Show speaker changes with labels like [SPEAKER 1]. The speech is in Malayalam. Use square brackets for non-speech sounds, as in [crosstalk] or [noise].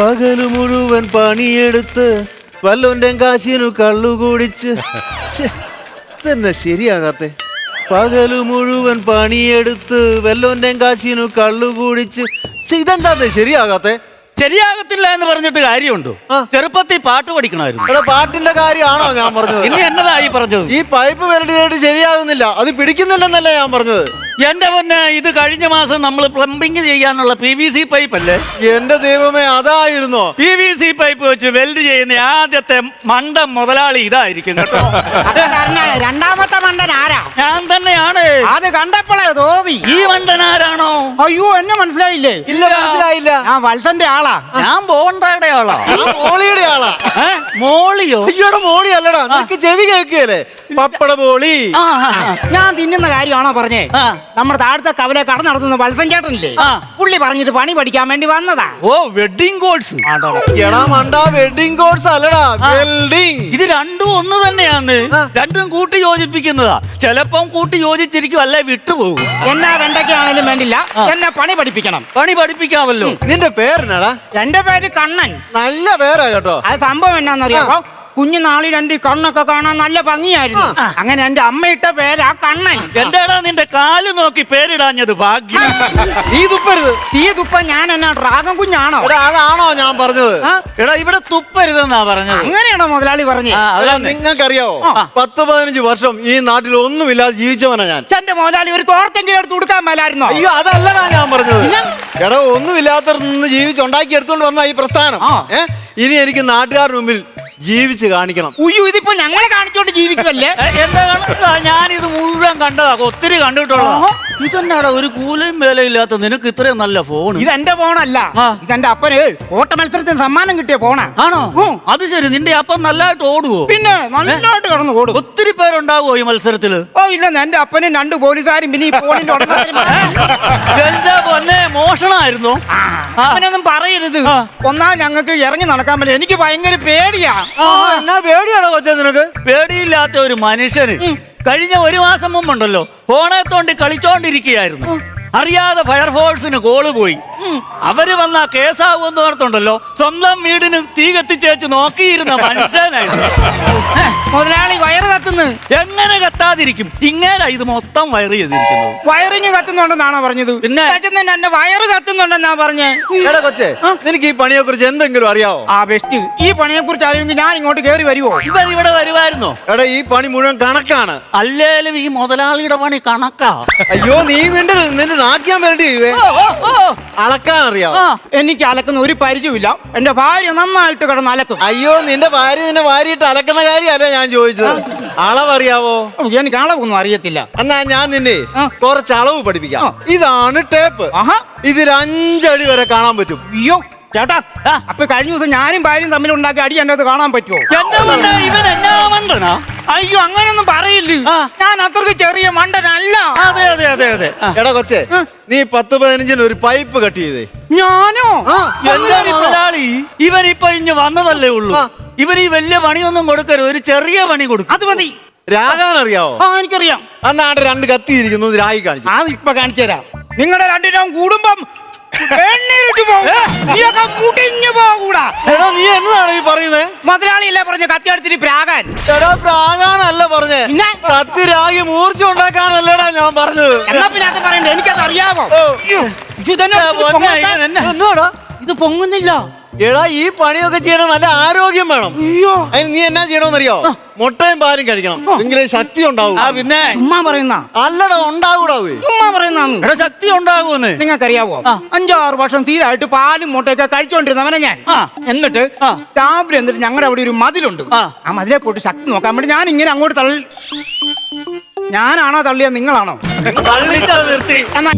[SPEAKER 1] പകൽ മുഴുവൻ പണിയെടുത്ത് വല്ലോന്റെ കാശിനു കള്ളു കുടിച്ച്. തന്നെ ശരിയാകാത്തെ? പകൽ മുഴുവൻ പണിയെടുത്ത് വല്ലോന്റെ കാശിനു കള്ളു കുടിച്ച്. ഇതെന്താ ശരിയാകാത്തെ?
[SPEAKER 2] ശരിയാകത്തില്ല എന്ന് പറഞ്ഞിട്ട് കാര്യമുണ്ടോ. ചെറുപ്പത്തിൽ പാട്ട് പഠിക്കണമായിരുന്നു.
[SPEAKER 1] എടാ പാട്ടിന്റെ കാര്യമാണോ ഞാൻ പറഞ്ഞത്?
[SPEAKER 2] ഇനി എന്നതായി പറഞ്ഞത്?
[SPEAKER 1] ഈ പൈപ്പ് വെൽഡ് ചെയ്തിട്ട് ശരിയാകുന്നില്ല. അത് പിടിക്കുന്നില്ലെന്നല്ല ഞാൻ പറഞ്ഞത്?
[SPEAKER 2] എന്റെ പൊന്നെ ഇത് കഴിഞ്ഞ മാസം നമ്മൾ പ്ലംബിംഗ് ചെയ്യാനുള്ള പി വി സി പൈപ്പ് അല്ലേ?
[SPEAKER 1] എന്റെ ദൈവമേ അതായിരുന്നോ.
[SPEAKER 2] പി വി സി പൈപ്പ് വെച്ച് വെൽഡ് ചെയ്യുന്ന ആദ്യത്തെ മണ്ട മുതലാളി ഇതായിരിക്കും കേട്ടോ.
[SPEAKER 3] അത് തന്നെ രണ്ടാമത്തെ മണ്ടൻ ആരാ?
[SPEAKER 2] ഞാൻ തന്നെയാണ്.
[SPEAKER 3] അത് കണ്ടപ്പോഴേ തോന്നി.
[SPEAKER 2] ഈ മണ്ടൻ ആരാണോ?
[SPEAKER 3] അയ്യോ എന്നെ മനസ്സിലായില്ലേ?
[SPEAKER 1] ഇല്ല.
[SPEAKER 3] ഞാൻ വത്സന്റെ ആളാ.
[SPEAKER 2] ഞാൻ ബോണ്ടയുടെ ആളാ.
[SPEAKER 1] ആ മോളിയുടെ ആളാ.
[SPEAKER 2] ഏ? മോളിയോ?
[SPEAKER 1] അയ്യോടെ മോളി അല്ലടാ. നിനക്ക് ചെവി കേൾക്കുകയല്ലേ? പപ്പട മോളി.
[SPEAKER 2] ആ, ആ, ആ.
[SPEAKER 3] ഞാൻ തിന്നുന്ന കാര്യമാണോ പറഞ്ഞേ?
[SPEAKER 2] ആ.
[SPEAKER 3] നമ്മുടെ താഴത്തെ കവലെ കട നടത്തുന്ന വത്സൻ ചേട്ടനില്ലേ?
[SPEAKER 2] ആ.
[SPEAKER 3] പുള്ളി പറഞ്ഞിട്ട് പണി പഠിക്കാൻ വേണ്ടി വന്നതാ.
[SPEAKER 2] ഓ വെഡിങ് കോഴ്സ്
[SPEAKER 1] എടാ മണ്ട വെഡിങ് കോഴ്സ് അല്ലടാ. വെൽഡിങ്
[SPEAKER 2] ഇത് രണ്ടും ഒന്ന് തന്നെയാണ്
[SPEAKER 1] ആ.
[SPEAKER 2] രണ്ടും കൂട്ടി യോജിപ്പിക്കുന്നതാ. ചിലപ്പം കൂട്ടി യോജിച്ചിരിക്കും അല്ലെ വിട്ടുപോകും.
[SPEAKER 3] എന്നാ വെണ്ടയ്ക്കാണേലും വേണ്ടില്ല. എന്നെ പണി പഠിപ്പിക്കണം.
[SPEAKER 2] പണി പഠിപ്പിക്കാമല്ലോ.
[SPEAKER 1] നിന്റെ പേരെന്നാടാ?
[SPEAKER 3] എന്റെ പേര് കണ്ണൻ.
[SPEAKER 1] നല്ല പേരാ കേട്ടോ.
[SPEAKER 3] അത് സംഭവം എന്നാന്നറിയാമോ കുഞ്ഞുനാളിൽ എന്റെ ഈ കണ്ണൊക്കെ കാണാൻ നല്ല ഭംഗിയായിരുന്നു. അങ്ങനെ എന്റെ അമ്മയിട്ട പേരാ കണ്ണൻ.
[SPEAKER 2] എന്താടാ നിന്റെ കാൽ നോക്കി പേരിടാഞ്ഞത് ഭാഗ്യം? [laughs]
[SPEAKER 1] നീ തുപ്പരുത്.
[SPEAKER 3] ഈ തുപ്പ ഞാൻ എന്നാ ഡ്രാഗൻ കുഞ്ഞാണോ?
[SPEAKER 1] എടാ അതാണോ ഞാൻ പറഞ്ഞത്?
[SPEAKER 2] എടാ ഇവിടെ തുപ്പരുതെന്നാ പറഞ്ഞത്.
[SPEAKER 3] അങ്ങനെയാണോ മുതലാളി പറഞ്ഞത്
[SPEAKER 2] ആ, അത്.
[SPEAKER 1] നിങ്ങൾക്കറിയാവോ. പത്ത് പതിനഞ്ച് വർഷം ഈ നാട്ടിൽ ഒന്നുമില്ലാതെ ജീവിച്ചവനാ ഞാൻ.
[SPEAKER 3] എന്റെ മുതലാളി ഒരു തോർത്തെങ്കിലും എടുത്ത് കൊടുക്കാൻ മേലായിരുന്നോ?
[SPEAKER 1] അയ്യോ അതല്ലടാ ഞാൻ പറഞ്ഞത്? എടാ ഒന്നുമില്ലാത്തടത്ത് നിന്ന് ജീവിച്ചുണ്ടാക്കി എടുത്തോണ്ട് വന്ന ഈ പ്രസ്ഥാനം.
[SPEAKER 3] ആ.
[SPEAKER 1] ഏ? ഇനി എനിക്ക് നാട്ടുകാരുടെ മുമ്പിൽ ജീവിച്ച് കാണിക്കണം.
[SPEAKER 3] ഉയ്യോ ഇതിപ്പോ ഞങ്ങളെ കാണിച്ചോണ്ട് ജീവിക്കുമല്ലേ
[SPEAKER 2] ഏ, എന്താ ഞാൻ ഇത് മുഴുവൻ കണ്ടതാ ഒത്തിരി കണ്ടിട്ടുള്ളതാ. ഇതെന്നാടാ ഒരു കൂലയും വേലയില്ലാത്ത നിനക്ക് ഇത്രയും നല്ല ഫോൺ
[SPEAKER 3] ഇതെന്റെ ഫോണല്ല
[SPEAKER 2] ആ.
[SPEAKER 3] ഇതെന്റെ അപ്പന്. ഓട്ട മത്സരത്തിന് സമ്മാനം കിട്ടിയ ഫോണാ
[SPEAKER 2] ആണോ?
[SPEAKER 3] ഉം.
[SPEAKER 2] അത് ശരി നിന്റെ അപ്പൻ നല്ലതായിട്ട് ഓടുവോ?
[SPEAKER 3] പിന്നെ നല്ലതായിട്ട് കടന്നു ഓടും.
[SPEAKER 2] ഒത്തിരി പേരുണ്ടാവോ ഈ മത്സരത്തിൽ?
[SPEAKER 3] ഓ ഇല്ല എന്റെ അപ്പനും രണ്ട് പോലീസുകാരും പിന്നെ ഈ ഫോണിന്റെ ഉടമസ്ഥരും
[SPEAKER 2] മോഷണായിരുന്നു
[SPEAKER 3] അങ്ങനെയൊന്നും പറയരുത്. ഒന്നാ ഞങ്ങൾക്ക് ഇറങ്ങി നടക്കാൻ പറ്റില്ല. എനിക്ക് ഭയങ്കര പേടിയാ.
[SPEAKER 1] എന്നാ പേടിയാണോ കൊച്ചു നിനക്ക്?
[SPEAKER 2] പേടിയില്ലാത്ത ഒരു മനുഷ്യന് കഴിഞ്ഞ ഒരു മാസം മുമ്പുണ്ടല്ലോ തോണ്ടി കളിച്ചോണ്ടിരിക്കുകയായിരുന്നു. അറിയാതെ ഫയർഫോഴ്സിന് കോൾ പോയി. അവർ വന്ന കേസാവുമെന്ന് ഓർത്തുണ്ടല്ലോ സ്വന്തം വീടിന് തീ കത്തിച്ചേച്ച് നോക്കിയിരുന്ന മനുഷ്യനായിരുന്നു.
[SPEAKER 3] മുതലാളി വയറ് കത്തുന്നു
[SPEAKER 2] എങ്ങനെ കത്താതിരിക്കും? ഇങ്ങനെ ഇത് മൊത്തം വയറ് ചെയ്തിരിക്കുന്നു
[SPEAKER 3] വയറിങ് കത്തുന്നുണ്ടെന്നാണോ പറഞ്ഞത്?
[SPEAKER 2] പിന്നെ?
[SPEAKER 3] ചേച്ചൻ എന്റെ വയറ് കത്തുന്നുണ്ടെന്നാ പറഞ്ഞേ.
[SPEAKER 1] എടാ കൊച്ചേ നിനക്ക് ഈ പണിയെ കുറിച്ച് എന്തെങ്കിലും അറിയാവോ?
[SPEAKER 3] ആ ബെസ്റ്റ് ഈ പണിയെ കുറിച്ച് അറിയുമെങ്കിൽ ഞാൻ ഇങ്ങോട്ട് കയറി വരുവോ?
[SPEAKER 2] ഇവർ ഇവിടെ വരുമായിരുന്നോ
[SPEAKER 1] എടാ ഈ പണി മുഴുവൻ കണക്കാണ്.
[SPEAKER 2] അല്ലേലും ഈ മുതലാളിയുടെ പണി കണക്കാ.
[SPEAKER 1] അയ്യോ നീ വീണ്ടും നിന്നെ നാക്കിയാൻ വേണ്ടി. അളക്കാൻ
[SPEAKER 3] എനിക്ക് അലക്കുന്ന ഒരു പരിചയമില്ല എന്റെ ഭാര്യ നന്നായിട്ട് കിടന്ന് അലക്കും.
[SPEAKER 1] അയ്യോ നിന്റെ ഭാര്യ നിന്നെ വാരിയിട്ട് അലക്കുന്ന കാര്യമല്ല ഞാൻ ചോദിച്ചത്. അളവറിയാവോ?
[SPEAKER 3] എനിക്ക് അളവൊന്നും അറിയത്തില്ല.
[SPEAKER 1] എന്നാ ഞാൻ നിന്നെ. കുറച്ച് അളവ് പഠിപ്പിക്കാം. ഇതാണ് ടേപ്പ് ഇതിൽ അഞ്ചടി വരെ കാണാൻ പറ്റും.
[SPEAKER 3] അയ്യോ ചേട്ടാ അപ്പൊ കഴിഞ്ഞ ദിവസം ഞാനും ഭാര്യയും തമ്മിൽ ഉണ്ടാക്കി അടി എന്റെ അത് കാണാൻ പറ്റുമോ
[SPEAKER 2] എന്റെ മണ്ട ഇവൻ എന്നാ മണ്ടനാ?
[SPEAKER 3] അയ്യോ അങ്ങനെയൊന്നും പറയില്ല? ഞാൻ അത്രയ്ക്ക് ചെറിയ മണ്ടനല്ല.
[SPEAKER 2] അതെ അതെ അതെ അതെ.
[SPEAKER 1] എടാ കൊച്ചെ. നീ പത്ത് പതിനഞ്ചിന് ഒരു പൈപ്പ് കട്ട് ചെയ്തേ.
[SPEAKER 3] ഞാനോ?
[SPEAKER 2] ഇപ്പൊ ഇഞ്ഞ് വന്നതല്ലേ ഉള്ളൂ?
[SPEAKER 1] ആ.
[SPEAKER 2] ഇവൻ ഈ വലിയ പണിയൊന്നും കൊടുക്കരുത്. ഒരു ചെറിയ പണി കൊടുക്കും.
[SPEAKER 3] അത് മതി.
[SPEAKER 1] രാഗാൻ അറിയാവോ?
[SPEAKER 3] ആ എനിക്കറിയാം.
[SPEAKER 1] അന്ന് ആടെ രണ്ട് കത്തിയിരിക്കുന്നു രായി കാണിച്ചു.
[SPEAKER 3] അത് ഇപ്പൊ കാണിച്ചു തരാം. നിങ്ങളുടെ രണ്ടിനും കൂടുമ്പം വെണ്ണീരിട്ട് പോകും നീയൊക്കെ മുടിഞ്ഞു പോകൂടാ.
[SPEAKER 1] എടാ നീ എന്നതാണ് ഈ പറയുന്നേ?
[SPEAKER 3] മുതലാളിയല്ലേ പറഞ്ഞു കത്തി എടുത്തിട്ട് പ്രാകാൻ?
[SPEAKER 1] എടാ പ്രാകാനല്ല പറഞ്ഞേ.
[SPEAKER 3] പിന്നെ?
[SPEAKER 1] കത്തി രാഗി മൂർച്ച ഉണ്ടാക്കാനല്ലടാ ഞാൻ പറഞ്ഞത്.
[SPEAKER 3] എന്നാ പിന്നെ അത് പറയണ്ടേ? എനിക്കത് അറിയാമോ
[SPEAKER 1] ഓ.
[SPEAKER 3] ഇത് ഇതെന്നെ
[SPEAKER 2] ആ, പൊന്നെ,
[SPEAKER 3] പൊങ്ങാത്ത-
[SPEAKER 2] ഇവൻ എന്നാ?
[SPEAKER 1] എന്നാടാ
[SPEAKER 3] ഇത് പൊങ്ങുന്നില്ല.
[SPEAKER 1] എടാ ഈ പണിയൊക്കെ ചെയ്യണം നല്ല ആരോഗ്യം വേണം.
[SPEAKER 3] അയ്യോ.
[SPEAKER 1] അതിന് നീ എന്നാ ചെയ്യണമെന്നറിയോ മുട്ടയും പാലും കഴിക്കണം. എങ്കിലേ ശക്തി ഉണ്ടാവും.
[SPEAKER 2] ആ പിന്നെ?
[SPEAKER 3] ചുമ്മാ പറയുന്ന.
[SPEAKER 1] അല്ലടാ ഉണ്ടാകൂടാവേ
[SPEAKER 3] ചുമ്മാ പറയുന്നാന്ന്
[SPEAKER 2] ഇവിടെ ശക്തി ഉണ്ടാകുമെന്ന്
[SPEAKER 3] നിങ്ങൾക്കറിയാവോ. അഞ്ചാറ് വർഷം തീരായിട്ട് പാലും മുട്ടയൊക്കെ കഴിച്ചോണ്ടിരുന്നവനെ ഞാൻ.
[SPEAKER 2] ആ.
[SPEAKER 3] എന്നിട്ട്
[SPEAKER 2] ആ.
[SPEAKER 3] രാവിലെ എന്നിട്ട് ഞങ്ങളുടെ അവിടെ ഒരു മതിലുണ്ട്.
[SPEAKER 2] ആ.
[SPEAKER 3] ആ മതിലെ പോയിട്ട് ശക്തി നോക്കാൻ വേണ്ടി ഞാൻ ഇങ്ങനെ അങ്ങോട്ട് തള്ളി ഞാനാണോ തള്ളിയ നിങ്ങളാണോ?
[SPEAKER 2] തള്ളി നിർത്തി.
[SPEAKER 3] എന്നാ